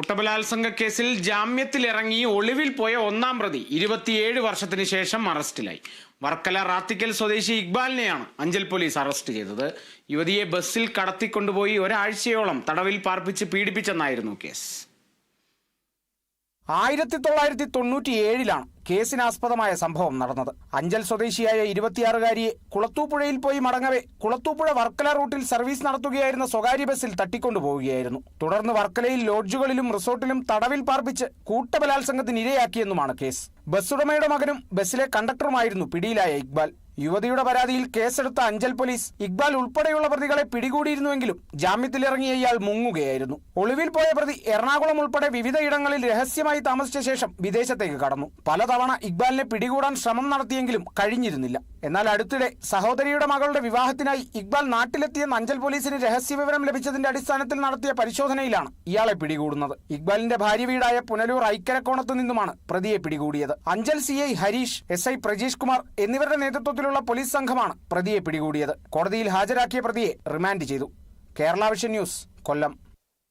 കുട്ടബലാത്സംഗ കേസിൽ ജാമ്യത്തിലിറങ്ങി ഒളിവിൽ പോയ ഒന്നാം പ്രതി ഇരുപത്തിയേഴ് വർഷത്തിന് ശേഷം അറസ്റ്റിലായി. വർക്കല റാത്തിക്കൽ സ്വദേശി ഇക്ബാലിനെയാണ് അഞ്ചൽ പോലീസ് അറസ്റ്റ് ചെയ്തത്. യുവതിയെ ബസ്സിൽ കടത്തിക്കൊണ്ടുപോയി ഒരാഴ്ചയോളം തടവിൽ പാർപ്പിച്ച് പീഡിപ്പിച്ചെന്നായിരുന്നു കേസ്. ആയിരത്തി തൊള്ളായിരത്തി തൊണ്ണൂറ്റി ഏഴിലാണ് കേസിനാസ്പദമായ സംഭവം നടന്നത്. അഞ്ചൽ സ്വദേശിയായ ഇരുപത്തിയാറുകാരിയെ കുളത്തൂപ്പുഴയിൽ പോയി മടങ്ങവേ കുളത്തൂപ്പുഴ വർക്കല റൂട്ടിൽ സർവീസ് നടത്തുകയായിരുന്ന സ്വകാര്യ ബസ്സിൽ തട്ടിക്കൊണ്ടുപോവുകയായിരുന്നു തുടർന്ന് വർക്കലയിൽ ലോഡ്ജുകളിലും റിസോർട്ടിലും തടവിൽ പാർപ്പിച്ച് കൂട്ടബലാത്സംഗത്തിന് ഇരയാക്കിയെന്നുമാണ് കേസ് ബസ്സുടമയുടെ മകനും ബസ്സിലെ കണ്ടക്ടറുമായിരുന്നു പിടിയിലായ ഇക്ബാൽ. യുവതിയുടെ പരാതിയിൽ കേസെടുത്ത അഞ്ചൽ പോലീസ് ഇക്ബാൽ ഉൾപ്പെടെയുള്ള പ്രതികളെ പിടികൂടിയിരുന്നുവെങ്കിലും ജാമ്യത്തിലിറങ്ങിയ ഇയാൾ മുങ്ങുകയായിരുന്നു. ഒളിവിൽ പോയ പ്രതി എറണാകുളം ഉൾപ്പെടെ വിവിധ ഇടങ്ങളിൽ രഹസ്യമായി താമസിച്ച ശേഷം വിദേശത്തേക്ക് കടന്നു. പലതവണ ഇക്ബാലിനെ പിടികൂടാൻ ശ്രമം നടത്തിയെങ്കിലും കഴിഞ്ഞിരുന്നില്ല. എന്നാൽ അടുത്തിടെ സഹോദരിയുടെ മകളുടെ വിവാഹത്തിനായി ഇക്ബാൽ നാട്ടിലെത്തിയെന്ന് അഞ്ചൽ പോലീസിന് രഹസ്യവിവരം ലഭിച്ചതിന്റെ അടിസ്ഥാനത്തിൽ നടത്തിയ പരിശോധനയിലാണ് ഇയാളെ പിടികൂടുന്നത്. ഇക്ബാലിന്റെ ഭാര്യ വീടായ പുനലൂർ ഐക്കരക്കോണത്ത് നിന്നുമാണ് പ്രതിയെ പിടികൂടിയത്. Anchal C Harish S I Prajeesh Kumar എന്നിവരുടെ നേതൃത്വത്തിലുള്ള പോലീസ് സംഘമാണ് പ്രതിയെ പിടികൂടിയത്. കോടതിയിൽ ഹാജരാക്കിയ പ്രതിയെ റിമാൻഡ് ചെയ്തു. Kerala vision news Kollam.